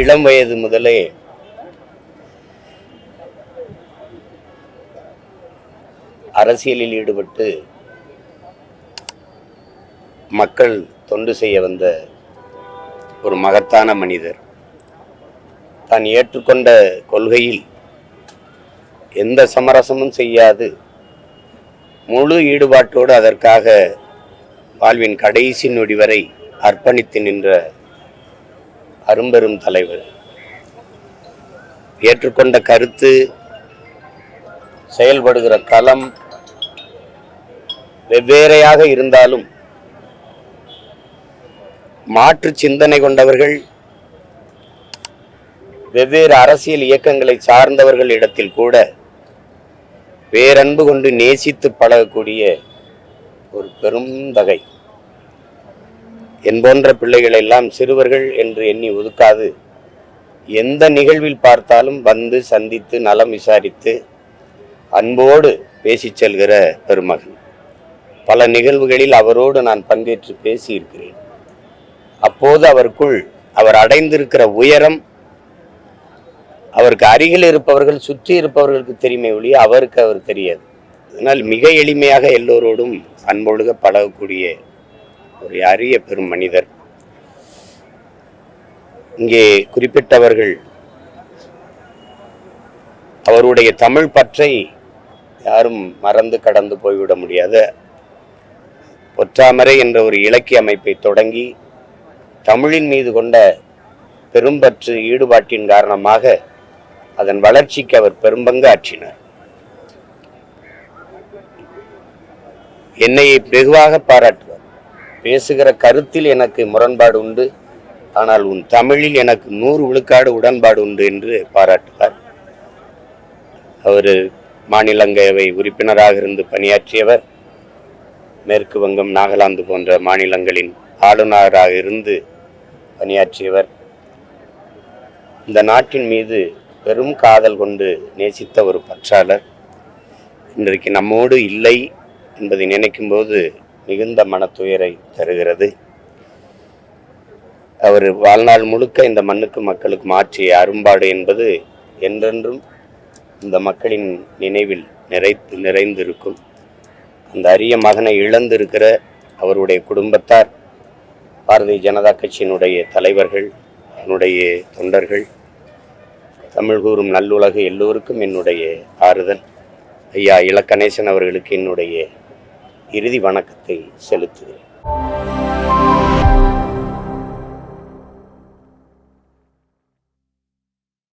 இளம் வயது முதலே. அரசியலில் ஈடுபட்டு மக்கள் தொண்டு செய்ய வந்த ஒரு மகத்தான மனிதர். தான் ஏற்றுக்கொண்ட கொள்கையில் எந்த சமரசமும் செய்யாது. முழு ஈடுபாட்டோடு அதற்காக வாழ்வின் கடைசி நொடி வரை அர்ப்பணித்து நின்ற அரும்பெரும் தலைவர். ஏற்றுக்கொண்ட கருத்து செயல்படுகிற களம் வெவ்வேறையாக இருந்தாலும் மாற்று சிந்தனை கொண்டவர்கள் வெவ்வேறு அரசியல் இயக்கங்களை சார்ந்தவர்கள் இடத்தில் கூட பேரன்பு கொண்டு நேசித்து பழகக்கூடிய ஒரு பெரும் தகை என் போன்ற பிள்ளைகள் எல்லாம் சிறுவர்கள் என்று எண்ணி ஒதுக்காது. எந்த நிகழ்வில் பார்த்தாலும் வந்து சந்தித்து நலம் விசாரித்து அன்போடு பேசிச் செல்கிற பெருமகன். பல நிகழ்வுகளில் அவரோடு நான் பங்கேற்று பேசியிருக்கிறேன். அப்போது அவருக்குள் அவர் அடைந்திருக்கிற உயரம் அவருக்கு அருகில் இருப்பவர்கள் சுற்றி இருப்பவர்களுக்கு தெரியுமே ஒழிய அவருக்கு அவர் தெரியாது. அதனால் மிக எளிமையாக எல்லோரோடும் அன்பொழுக பழகக்கூடிய ஒரு அரிய பெரும் மனிதர். இங்கே குறிப்பிட்டவர்கள் அவருடைய தமிழ் பற்றை யாரும் மறந்து கடந்து போய்விட முடியாத. பொற்றாமரை என்ற ஒரு இலக்கிய அமைப்பை தொடங்கி தமிழின் மீது கொண்ட பெரும்பற்று ஈடுபாட்டின் காரணமாக அதன் வளர்ச்சிக்கு அவர் பெரும்பங்கு ஆற்றினார். என்னை வெகுவாக பாராட்டுவார். பேசுகிற கருத்தில் எனக்கு முரண்பாடு உண்டு. ஆனால் உன் தமிழில் எனக்கு நூறு விழுக்காடு உடன்பாடு உண்டு என்று பாராட்டுவார். அவர் மாநிலங்களவை உறுப்பினராக இருந்து பணியாற்றியவர். மேற்கு வங்கம் நாகாலாந்து போன்ற மாநிலங்களின் ஆளுநராக இருந்து பணியாற்றியவர். இந்த நாட்டின் மீது பெரும் காதல் கொண்டு நேசித்த ஒரு பற்றாளர். இன்றைக்கு நம்மோடு இல்லை என்பதை நினைக்கும்போது மிகுந்த மனத்துயரை தருகிறது. அவர் வாழ்நாள் முழுக்க இந்த மண்ணுக்கு மக்களுக்கு மாற்றிய அரும்பாடு என்பது என்றென்றும் இந்த மக்களின் நினைவில் நிறைத்து நிறைந்திருக்கும். அந்த அரிய மகனை இழந்திருக்கிற அவருடைய குடும்பத்தார் பாரதிய ஜனதா கட்சியினுடைய தலைவர்கள் அதனுடைய தொண்டர்கள் தமிழ் கூறும் நல்லுலக எல்லோருக்கும் என்னுடைய ஆறுதல். ஐயா இலக்கணேசன் அவர்களுக்கு என்னுடைய இறுதி வணக்கத்தை செலுத்துகிறேன்.